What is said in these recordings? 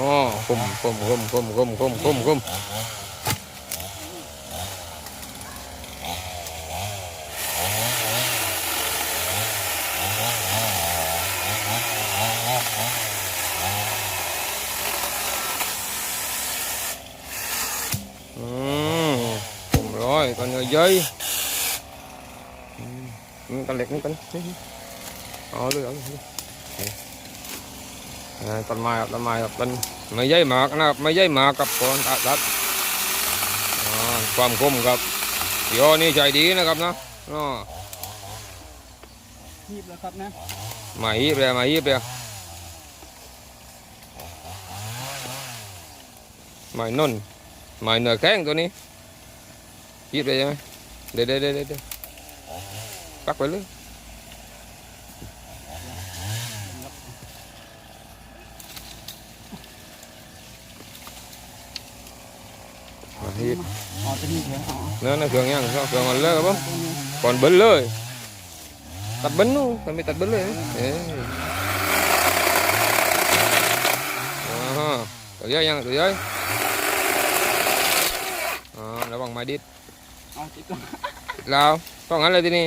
อ๋อคุมคุมคุมคุมคุมคุมคุมคุมอืม คุมร้อย con người dây ừ, con liệt con ờ đưa đưa à, con mai con mai con ไม่ใช่หมากนะครับไม่ใช่หมากกับคนตัดตัดอ่าความคมครับโยนี่ใจดีนะครับนะอ๋อหีบแล้วครับนะมาฮีบเลยมาฮีบเลยไม่นุ่นไม่เหนือแข้งตัวนี้ฮีบเลยใช่ไหมเดี๋ยวเดี๋ยวเดี๋ยวเดี๋ยวปักไปเลย อาที่เนื้อเนื้อเครื่องยังเครื่องมันเลิกครับผมก่อนเบิ้ลเลย ตัดเบิ้ลนู่นไมตัดเบิ้ลเลยเอ๊ะตัวใหญ่ยังตัวใหญ่อ๋อระวังไม้ดิดแล้วต้องงั้นเลยที่นี่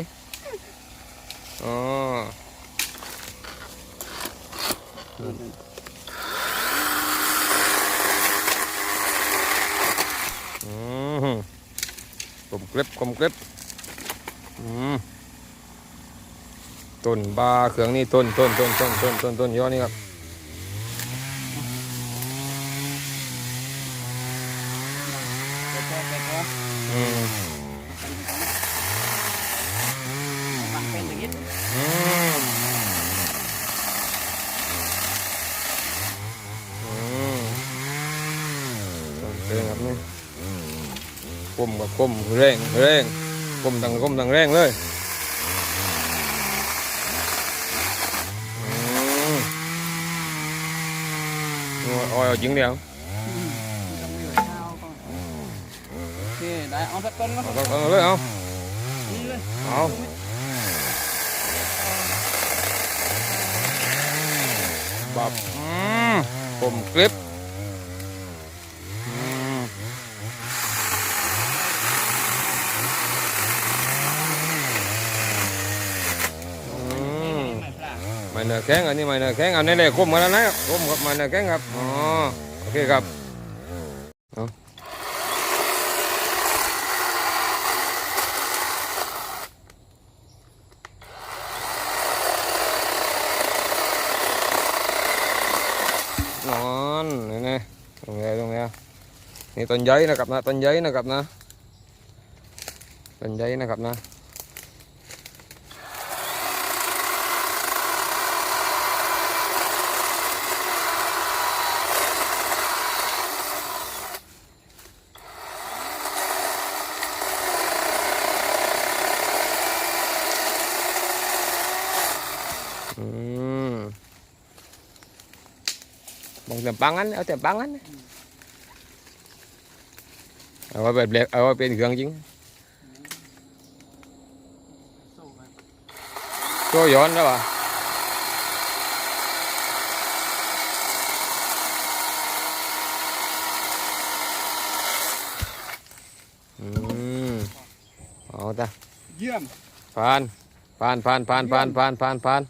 อ๋อ กริบกลมกริบต้นบาเขืองนี่ต้นต้นต้นต้นต้นต้นต้นย้อนนี่ครับเดินครับนี่ กลมกับกลมแรงแรงกลมดังกลมดังแรงเลยอืมโอ้ยเอาจริงเดียวอืมต้องมีข้าวก่อนโอเคได้เอาสักต้นแล้วเอาเอาเลยเอานี่เลยเอาบับอืมผมคลิปอืมอืม ไม่พลาดไม่เนื้อแข็งอันนี้ไม่เนื้อแข็งอันนี้เลยคมกันแล้วนะครับคมกับไม่เนื้อแข็งครับอ๋อโอเคครับนอนนี่ไงตรงนี้ตรงนี้นี่ต้นใหญ่นะครับนะต้นใหญ่นะครับนะต้นใหญ่นะครับนะ Bang tempangan, ở tempangan. Ở bên đẹp, ở bên gần chứ. Cô dọn đó bà. Ừ. Ờ ta. Diêm. Phan. Phan, phan, phan, phan, phan, phan, phan.